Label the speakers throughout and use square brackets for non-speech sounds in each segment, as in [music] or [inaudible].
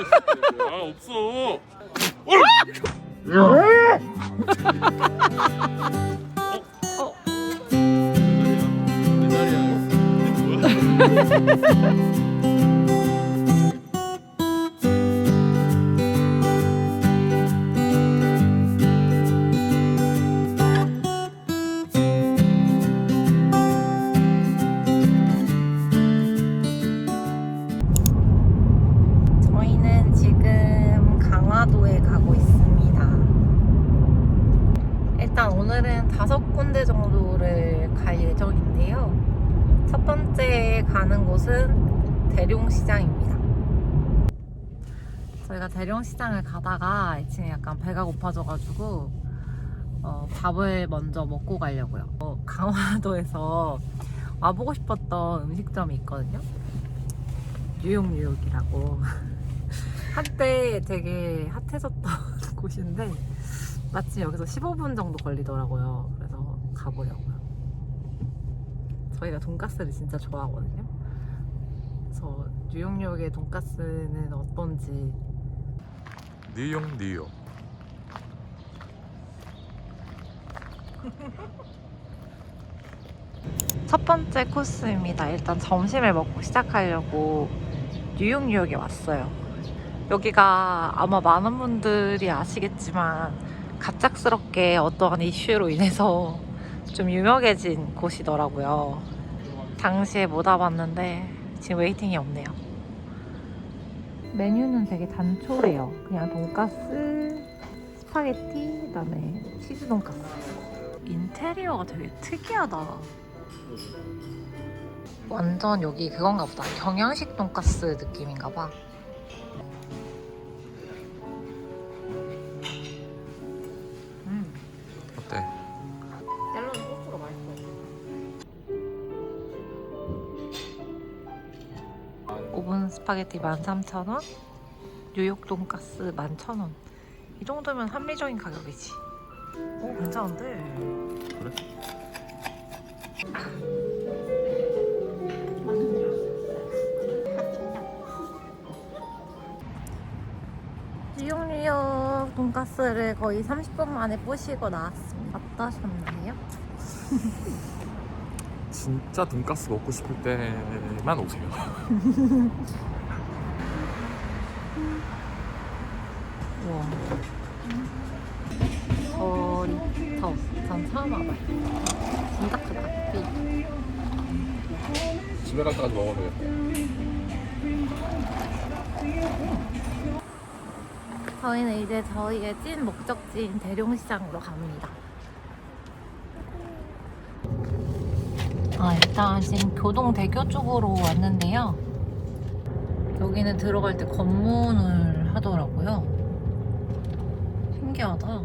Speaker 1: 없어 있을 거야. 없어.
Speaker 2: 어.
Speaker 1: 내 자리야. 이게 뭐야? [laughs]
Speaker 2: 오늘은 다섯 군데 정도를 갈 예정인데요. 첫 번째 가는 곳은 대룡시장입니다. 저희가 대룡시장을 가다가 지금 약간 배가 고파져가지고 어, 밥을 먼저 먹고 가려고요. 어, 강화도에서 와보고 싶었던 음식점이 있거든요. 뉴욕 뉴욕이라고 [laughs] 한때 되게 핫해졌던 [laughs] 곳인데 마침 여기서 15분 정도 걸리더라고요. 그래서 가보려고요. 저희가 돈가스를 진짜 좋아하거든요. 그래서 뉴욕 뉴욕의 돈가스는 어떤지
Speaker 1: 뉴욕 뉴욕. [laughs]
Speaker 2: 첫 번째 코스입니다. 일단 점심을 먹고 시작하려고 뉴욕 뉴욕에 왔어요. 여기가 아마 많은 분들이 아시겠지만 갑작스럽게 어떠한 이슈로 인해서 좀 유명해진 곳이더라고요. 당시에 못 와봤는데 지금 웨이팅이 없네요. 메뉴는 되게 단촐해요. 그냥 돈가스, 스파게티, 그다음에 치즈 돈가스. 인테리어가 되게 특이하다. 완전 여기 그건가 보다. 경양식 돈가스 느낌인가 봐. 스파게티 13,000원, 뉴욕 돈가스 11,000원. 이 정도면 합리적인 가격이지. 오, 괜찮은데?
Speaker 1: 그래?
Speaker 2: 뉴욕 뉴욕 돈가스를 거의 30분 만에 뿌시고 나왔습니다. 어떠셨나요? [laughs]
Speaker 1: 진짜 돈가스 먹고 싶을 때만 오세요. [laughs] 집에 갈 때까지 먹어도 돼.
Speaker 2: 저희는 이제 저희의 찐 목적지인 대룡시장으로 갑니다. 아, 일단 지금 교동대교 쪽으로 왔는데요. 여기는 들어갈 때 검문을 하더라고요. 신기하다.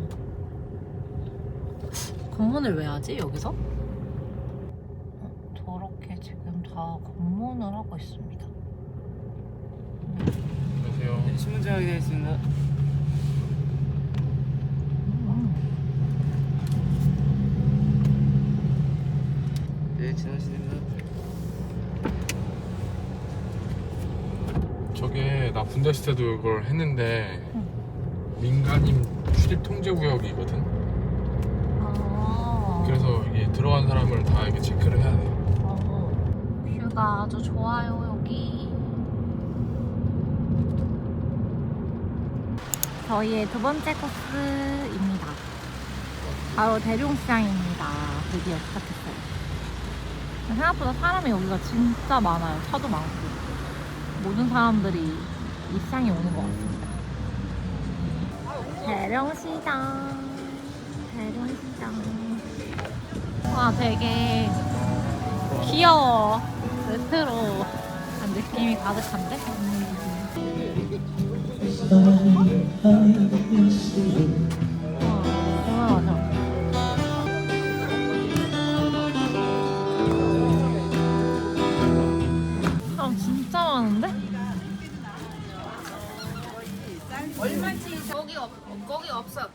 Speaker 2: 검문을 왜 하지, 여기서? 어, 저렇게 지금 다 검문을 하고 있습니다.
Speaker 1: 안녕하세요.
Speaker 3: 신문 제작이 되어 있습니다.
Speaker 2: 음.
Speaker 3: 네, 지나시입니다.
Speaker 1: 저게 나 군대 있을 때도 이걸 했는데 민간인 출입 통제 구역이거든.
Speaker 2: 아.
Speaker 1: 그래서 이게 들어간 사람을 다 이렇게 체크를 해야 돼.
Speaker 2: 어, 뷰가 아주 좋아요 여기. 저희의 두 번째 코스입니다. 바로 대룡시장입니다. 드디어 시작했어요. 생각보다 사람이 여기가 진짜 많아요. 차도 많고. 모든 사람들이 이 시장에 오는 것 같습니다. 대룡시장. 대룡시장. 와 되게 귀여워. 레트로 한 느낌이 가득한데? 와, 맞아. 사람 진짜 많은데?
Speaker 4: 얼마치 저기 없 거기 없어.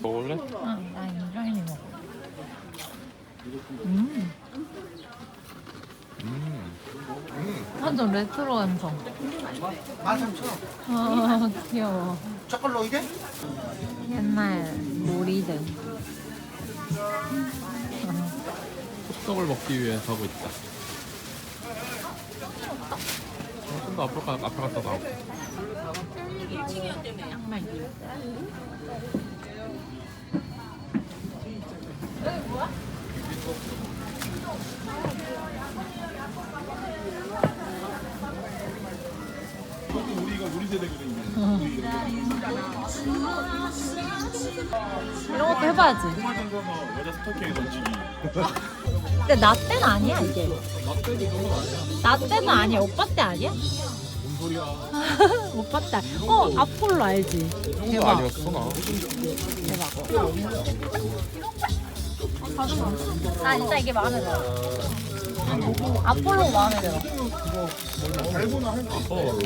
Speaker 1: 먹을래?
Speaker 2: 응, 나 인절미 먹어. 음.
Speaker 1: 음.
Speaker 2: 완전 레트로 감성.
Speaker 5: 13,000원.
Speaker 2: 아 귀여워.
Speaker 5: 이게?
Speaker 2: 옛날 놀이들.
Speaker 1: 호떡을 먹기 위해 가고 있다. 어, 좀더 앞으로 가, 앞에 갔다 나오고.
Speaker 2: 이런 것도 해봐야지. 근데 나 때는 아니야 이게. 나 때는 아니야. 오빠 때 아니야?
Speaker 1: 뭔? [laughs]
Speaker 2: 오빠 때. 어 아폴로 알지? 대박.
Speaker 1: 아니었어, 나.
Speaker 2: 대박. 나 진짜 이게 마음에 들어. 아폴로 마음에 들어.
Speaker 1: 어,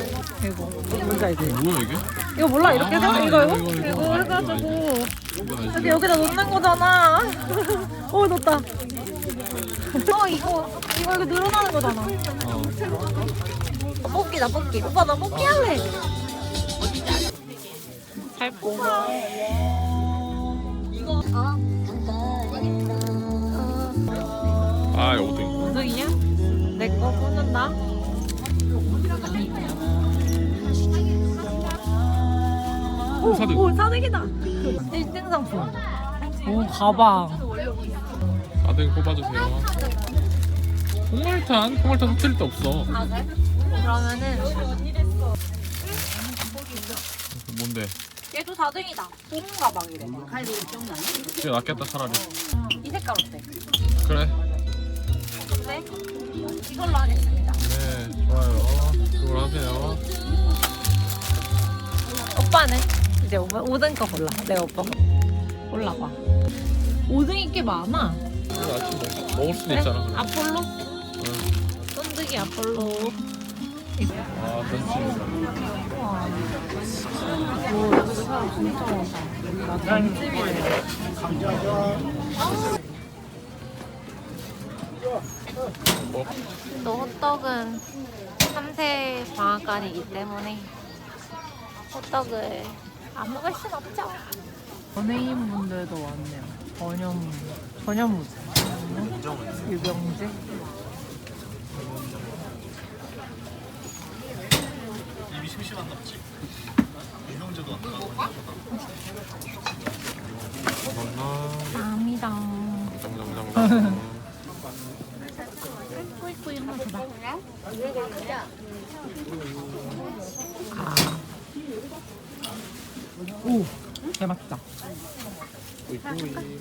Speaker 2: 이거 뭔지 알지?
Speaker 1: 뭐야, 이게?
Speaker 2: 이거 몰라 이렇게 해서
Speaker 1: 아,
Speaker 2: 이거
Speaker 1: 이거,
Speaker 2: 이거. 해가지고? 여기 여기다 놓는 거잖아. [laughs] 어 넣었다. 어 이거 이거 이거 늘어나는 거잖아.
Speaker 1: 어.
Speaker 2: 나 뽑기 나 뽑기 오빠 나 뽑기 할래 잘 뽑아 이거
Speaker 1: 아, 이거
Speaker 2: 무등이야? 내거 뽑는다 오,
Speaker 1: 사등.
Speaker 2: 오 사등이다 1등 상품 오 가방
Speaker 1: 4등 뽑아주세요. 콩알탄? 콩알탄 터트릴 데 없어.
Speaker 2: 아 그래? 그러면은
Speaker 1: 뭔데?
Speaker 2: 얘도 4등이다 봄 가방이래
Speaker 1: 그게 낫겠다, 차라리.
Speaker 2: 이 색깔 어때?
Speaker 1: 그래.
Speaker 2: 네? 이걸로 하겠습니다
Speaker 1: 네, 좋아요. 그걸 하세요.
Speaker 2: 오빠는 이제 5등 거 골라. 내가 오빠 거 골라봐. 5등이 꽤 많아.
Speaker 1: 오늘 아침 먹, 먹을 수도
Speaker 2: 그래?
Speaker 1: 있잖아.
Speaker 2: 아폴로?
Speaker 1: 응.
Speaker 2: 쫀득이 아폴로.
Speaker 1: 아, 그렇지.
Speaker 2: 또 호떡은 3세 방앗간이기 때문에 호떡을 안 먹을 순 없죠. 연예인 분들도 왔네요. 전현무. 전현무지. 유병재.
Speaker 6: 입이 심심한 남지. 유명재도 왔다.
Speaker 1: 감사합니다.
Speaker 2: 감사합니다.
Speaker 1: 장장장장.
Speaker 2: 꾸이꾸이 하나 줘봐. 오, 개 맛있다.
Speaker 1: 꾸이꾸이.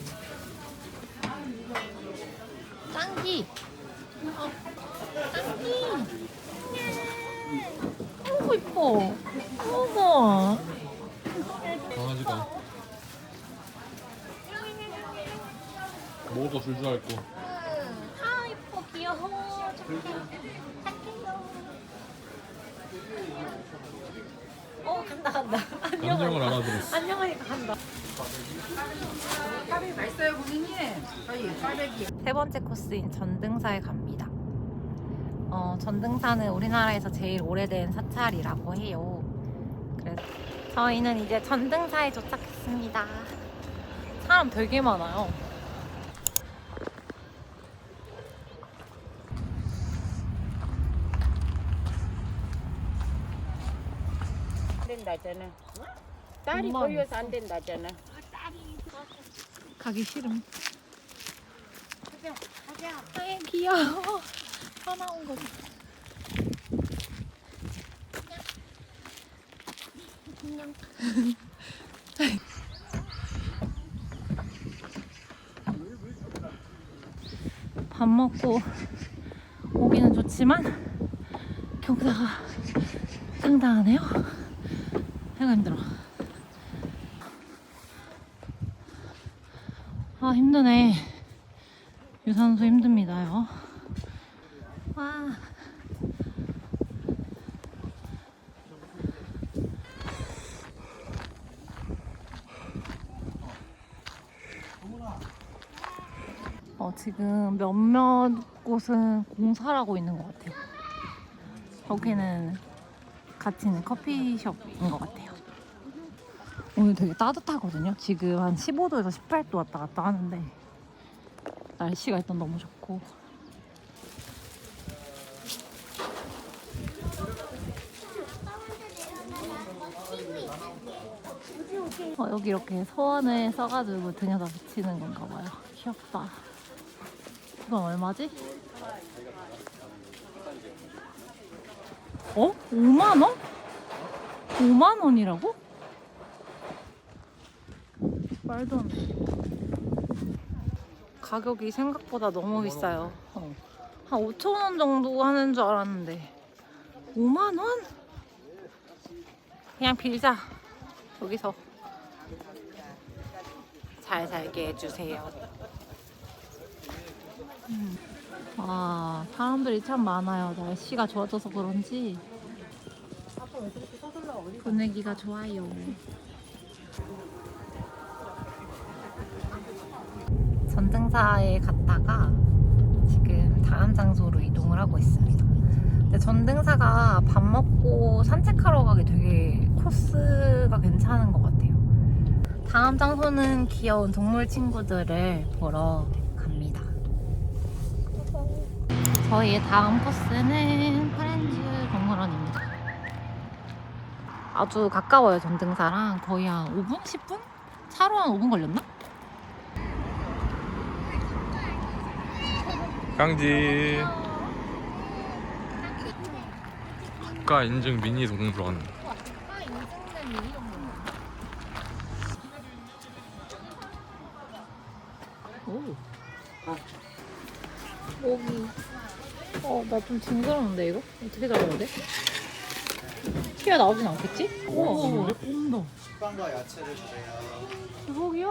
Speaker 2: 짱기. 어, 짱기. 너무 이뻐. 어머.
Speaker 1: 강아지가. 먹을 거 줄 줄 알고.
Speaker 2: 아 어 간다 간다.
Speaker 1: 안녕을 알아들었어.
Speaker 2: 안녕하니까 간다. 세 번째 코스인 전등사에 갑니다. 어, 전등사는 우리나라에서 제일 오래된 사찰이라고 해요. 그래서 저희는 이제 전등사에 도착했습니다. 사람 되게 많아요.
Speaker 7: 된다잖아. 딸이
Speaker 2: 엄마는
Speaker 7: 보여서 안 된다잖아.
Speaker 2: 가기 싫음. 아이 귀여워. 사나운 거지. 안녕. [laughs] 밥 먹고 오기는 좋지만 경사가 상당하네요. 해가 힘들어. 아 힘드네 유산소 힘듭니다요 와 어, 지금 몇몇 곳은 공사를 하고 있는 것 같아요. 여기는 같이 있는 커피숍인 것 같아요. 오늘 되게 따뜻하거든요. 지금 한 15도에서 18도 왔다 갔다 하는데 날씨가 일단 너무 좋고 어, 여기 이렇게 소원을 써가지고 등에다 붙이는 건가 봐요. 귀엽다. 이건 얼마지? 어? 5만 원? 5만 원이라고? 말도 안 돼. 가격이 생각보다 너무 비싸요. 어. 한 5천 원 정도 하는 줄 알았는데 5만 원? 그냥 빌자. 여기서 잘 살게 해주세요. 음. 와 사람들이 참 많아요. 날씨가 좋아져서 그런지 분위기가 좋아요. 전등사에 갔다가 지금 다음 장소로 이동을 하고 있습니다. 근데 전등사가 밥 먹고 산책하러 가기 되게 코스가 괜찮은 것 같아요. 다음 장소는 귀여운 동물 친구들을 보러 갑니다. 저희의 다음 코스는 파렌즈 동물원입니다. 아주 가까워요, 전등사랑. 거의 한 5분? 10분? 차로 한 5분 걸렸나?
Speaker 1: 강지 국가 인증 미니 동물원
Speaker 2: 오. 모기. 어, 나 좀 징그러운데, 이거? 어떻게 잡아야 돼? 튀어나오진 않겠지? 우와, 온다.
Speaker 5: 식빵과 야채를 주세요.
Speaker 2: 대박이야.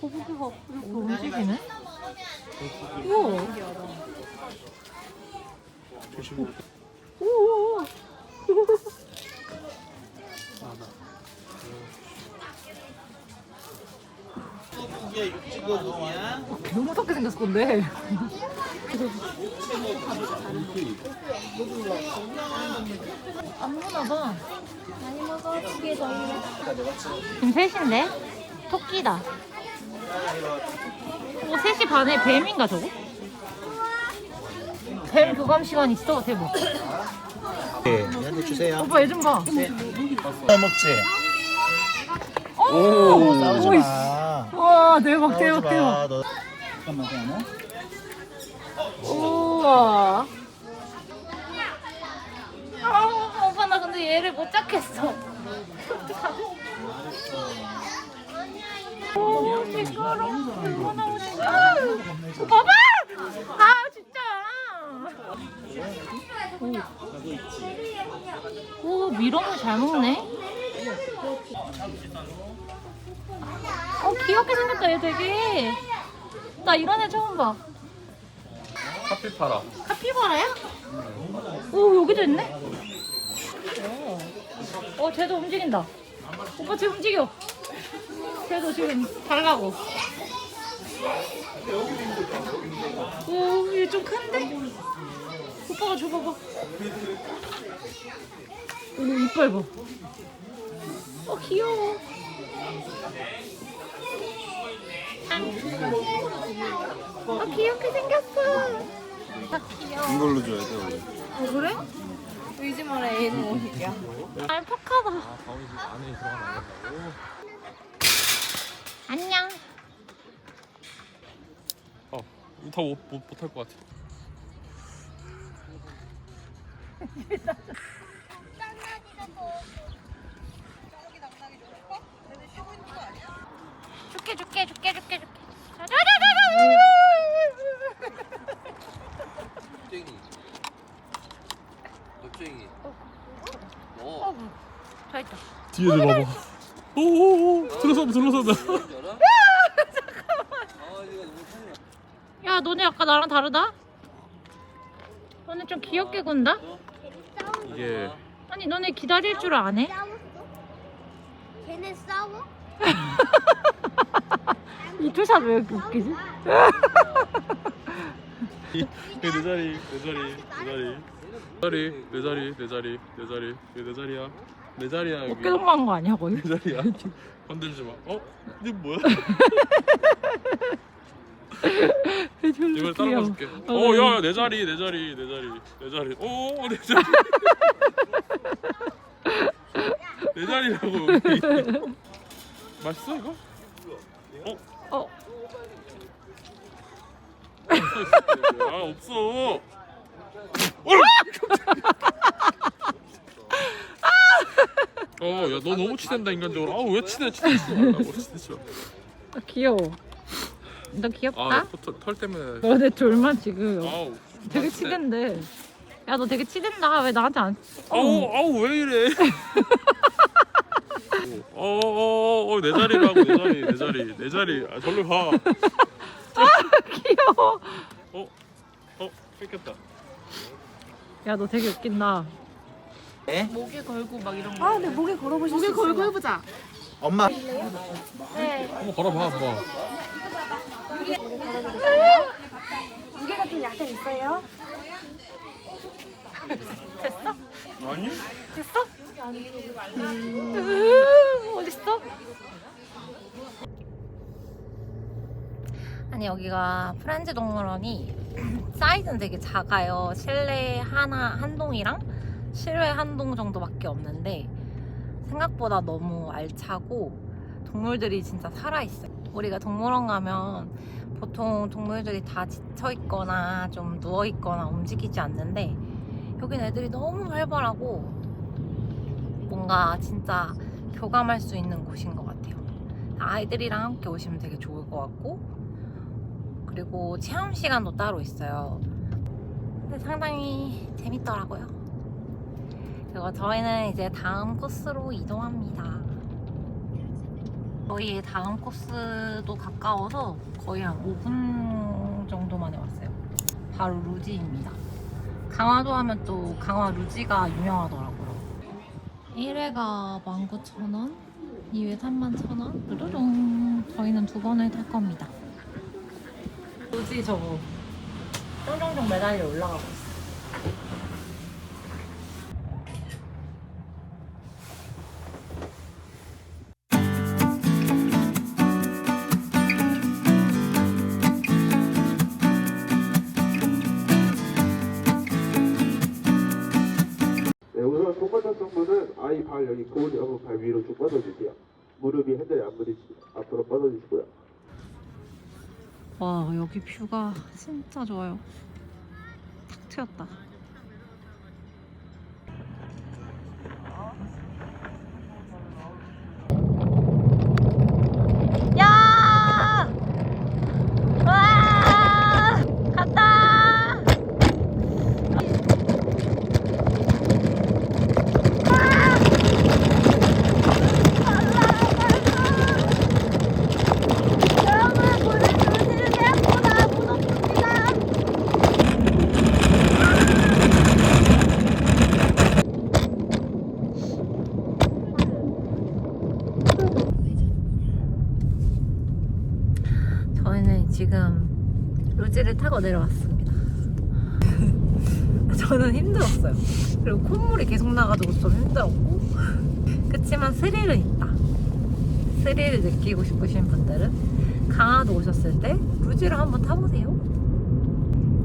Speaker 2: 거북이가 이렇게 움직이네? 우와. 너무 무섭게 생겼을 건데. 안 무나 봐. 많이 먹어. 두개 더. 지금 셋인데? 토끼다. 어, 3시 반에 뱀인가 저거? 뱀 교감 시간 있어 대박.
Speaker 5: 네, 주세요.
Speaker 2: 오빠 얘 좀 봐.
Speaker 5: 잘 먹지?
Speaker 2: 오,
Speaker 5: 싸우지
Speaker 2: 오이씨.
Speaker 5: 마.
Speaker 2: 와 대박
Speaker 5: 싸우지
Speaker 2: 대박
Speaker 5: 마.
Speaker 2: 대박.
Speaker 5: 너 잠깐만 잠깐만.
Speaker 2: 우와. 아, 오빠 나 근데 얘를 못 잡겠어. 오? 아, 봐봐. 아, 진짜. 오, 오 미럼을 잘 먹네. 어, 귀엽게 생겼다, 얘 되게. 나 이런 애 처음 봐.
Speaker 1: 카피파라
Speaker 2: 카피바라야? 오 여기도 있네. 오. 어 쟤도 움직인다. 오빠 쟤 움직여. 쟤도 지금 잘 가고. 오얘 좀 큰데? 오빠가 줘봐봐. 오 이빨 봐. 어 귀여워. 아 귀엽게 생겼어. 아 귀여워.
Speaker 6: 이걸로 줘야 돼 원래.
Speaker 2: 어, 그래?
Speaker 4: 울지 마라 얘는 오니까.
Speaker 2: 알파카다.
Speaker 1: 안에 들어가면 안 된다고
Speaker 2: 안녕.
Speaker 1: 어, 더못못할 것 같아
Speaker 2: 줄게 줄게 줄게 줄게 줄게. 어, 저 있다.
Speaker 1: 뒤에도 봐봐 오오오 들어서 들어서
Speaker 2: 야 너네 아까 나랑 다르다. 너네 좀 귀엽게 군다.
Speaker 1: 이게
Speaker 2: 아니 너네 기다릴 줄 아네?
Speaker 8: 걔네 싸워? [laughs]
Speaker 2: 이 투샷 왜 이렇게 웃기지?
Speaker 1: 내 자리 내 자리 내 자리 자리 내 자리 내 자리 내 자리 왜내 자리야 내 자리야 여기
Speaker 2: 어깨 동무한 거 아니야 거의?
Speaker 1: 내 자리야 [laughs] 건들지 마 어? 이게 뭐야? [laughs] 이걸 따라가 줄게 어 야 내 자리 내 자리 내 자리 내 자리 어내 자리 [laughs] 내 자리라고 맛있어 이거? 어?
Speaker 2: 어.
Speaker 1: 아 없어 어, 야, 너 너무 치댄다 인간적으로. 아우 왜 치대, 치대, 치대.
Speaker 2: 아, 귀여워. 너 귀엽다?
Speaker 1: 아, 털, 털 때문에.
Speaker 2: 너네 둘만 지금
Speaker 1: 아우.
Speaker 2: 되게. 치댄데. 야 너 되게 치댄다. 왜 나한테 안?
Speaker 1: 아우, 아우 왜 이래? [laughs] 어, 어, 어, 어, 내 자리라고 내 자리, 내 자리, 내 자리. 아, 절로 가. [laughs]
Speaker 2: 귀여워.
Speaker 1: 어, 어, 뺏겼다.
Speaker 2: 야 너 되게 웃긴다.
Speaker 5: 네?
Speaker 4: 목에 걸고 막 이런 거.
Speaker 8: 아, 네, 목에 걸어보실
Speaker 4: 목에
Speaker 8: 수 있어요.
Speaker 4: 걸고 해보자.
Speaker 5: 엄마.
Speaker 1: 한번 걸어봐, 한번.
Speaker 8: 무게가 좀 약간 있어요.
Speaker 1: 아니?
Speaker 2: 됐어? 음, 어딨어? 아니 여기가 프렌즈 동물원이 [clears throat] 사이즈는 되게 작아요. 실내 하나 한 동이랑 실외 한 동 정도밖에 없는데 생각보다 너무 알차고 동물들이 진짜 살아있어요. 우리가 동물원 가면 보통 동물들이 다 지쳐 있거나 좀 누워 있거나 움직이지 않는데 여긴 애들이 너무 활발하고 뭔가 진짜 교감할 수 있는 곳인 것 같아요. 아이들이랑 함께 오시면 되게 좋을 것 같고 그리고 체험 시간도 따로 있어요. 근데 상당히 재밌더라고요. 그리고 저희는 이제 다음 코스로 이동합니다. 저희의 다음 코스도 가까워서 거의 한 5분 정도 만에 왔어요. 바로 루지입니다. 강화도 하면 또 강화 루지가 유명하더라고요. 1회가 19,000원, 2회 31,000원, 르르릉. 저희는 두 번을 탈 겁니다. 루지 저거 쫑쫑쫑 매달려 올라가고 있어.
Speaker 9: 여기 고울하고 발 위로 쭉 뻗어주세요. 무릎이 핸들에 안 부딪히 앞으로 뻗어주시고요.
Speaker 2: 와 여기 뷰가 진짜 좋아요. 탁 트였다. 야! 와! 갔다! 여러분 오늘 조시는 생각보다 무섭습니다. 저희는 지금 루지를 타고 내려왔습니다. [laughs] 저는 힘들었어요. 그리고 콧물이 계속 나가지고 좀 힘들었고. 그치만 스릴은 있다. 스릴을 느끼고 싶으신 분들은 강화도 오셨을 때 루지를 한번 타보세요.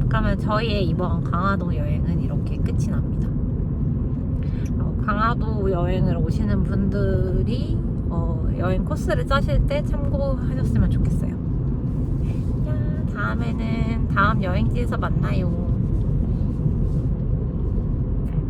Speaker 2: 그러면 저희의 이번 강화도 여행은 이렇게 끝이 납니다. 어, 강화도 여행을 오시는 분들이 어, 여행 코스를 짜실 때 참고하셨으면 좋겠어요. 야, 다음에는 다음 여행지에서 만나요.